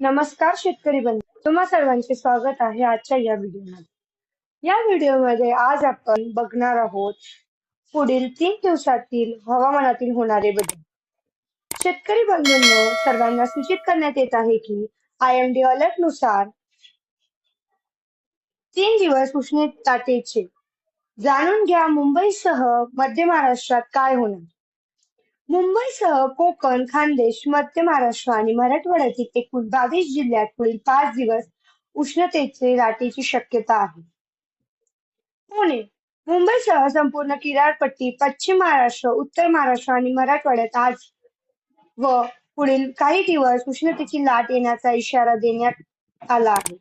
नमस्कार शेतकरी बंधू. तुम्हा सर्वांचे स्वागत आहे आजच्या या व्हिडिओमध्ये. या व्हिडिओमध्ये आज आपण बघणार आहोत पुढील तीन दिवसातील हवामानातील होणारे बदल. शेतकरी बंधूंनो सर्वांना सूचित करण्यात येत आहे की आय एम डी अलर्टनुसार तीन दिवस उष्णतातेचे. जाणून घ्या मुंबईसह मध्य महाराष्ट्रात काय होणार. मुंबईसह कोकण खानदेश मध्य महाराष्ट्र आणि मराठवाड्यातील एकूण बावीस जिल्ह्यात पुढील पाच दिवस उष्णतेचे लाटेची शक्यता आहे. पुणे मुंबईसह संपूर्ण किनारपट्टी पश्चिम महाराष्ट्र उत्तर महाराष्ट्र आणि मराठवाड्यात आज व पुढील काही दिवस उष्णतेची लाट येण्याचा इशारा देण्यात आला आहे.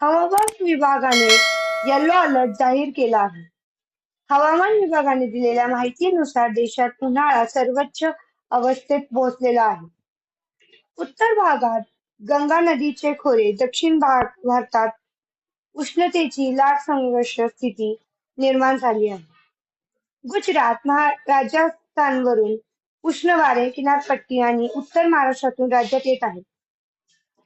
हवामान विभागाने येलो अलर्ट जाहीर केला आहे. हवामान विभागाने दिलेल्या माहितीनुसार देशात उन्हाळा सर्वोच्च अवस्थेत पोहोचलेला आहे. उत्तर भागात गंगा नदीचे खोरे दक्षिण भाग भारतात उष्णतेची लाट संघर्ष स्थिती निर्माण झाली आहे. गुजरात राजस्थानवरून उष्ण वारे किनारपट्टी आणि उत्तर महाराष्ट्रातून राज्यात येत आहे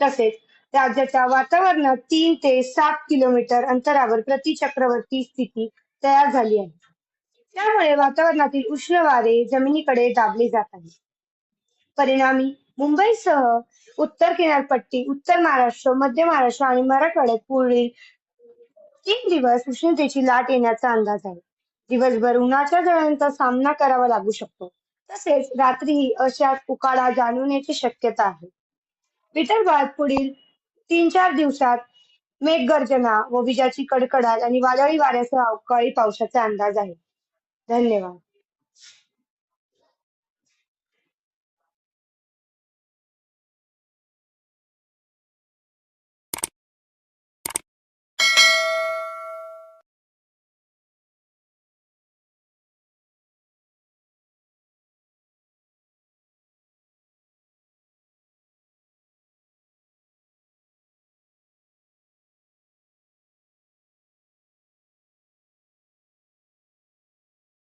तसेच राज्याच्या वातावरणात तीन ते सात किलोमीटर अंतरावर प्रतिचक्रवर्ती स्थिती तयार झाली आहे. त्यामुळे वातावरणातील उष्ण वारे जमिनीकडे दाबले जात आहे परिणामी मुंबईसह उत्तर किनारपट्टी उत्तर महाराष्ट्र मध्य महाराष्ट्र आणि मराठवाड्यात पुढील तीन दिवस उष्णतेची लाट येण्याचा अंदाज आहे. दिवसभर उन्हाच्या जळांचा सामना करावा लागू शकतो. तसेच रात्रीही अशाच उकाडा जाणवण्याची शक्यता आहे. विदर्भात पुढील तीन चार दिवसात मेघगर्जना व विजाची कडकडाट आणि वादळी वाऱ्यासह अवकाळी पावसाचा अंदाज आहे. धन्यवाद.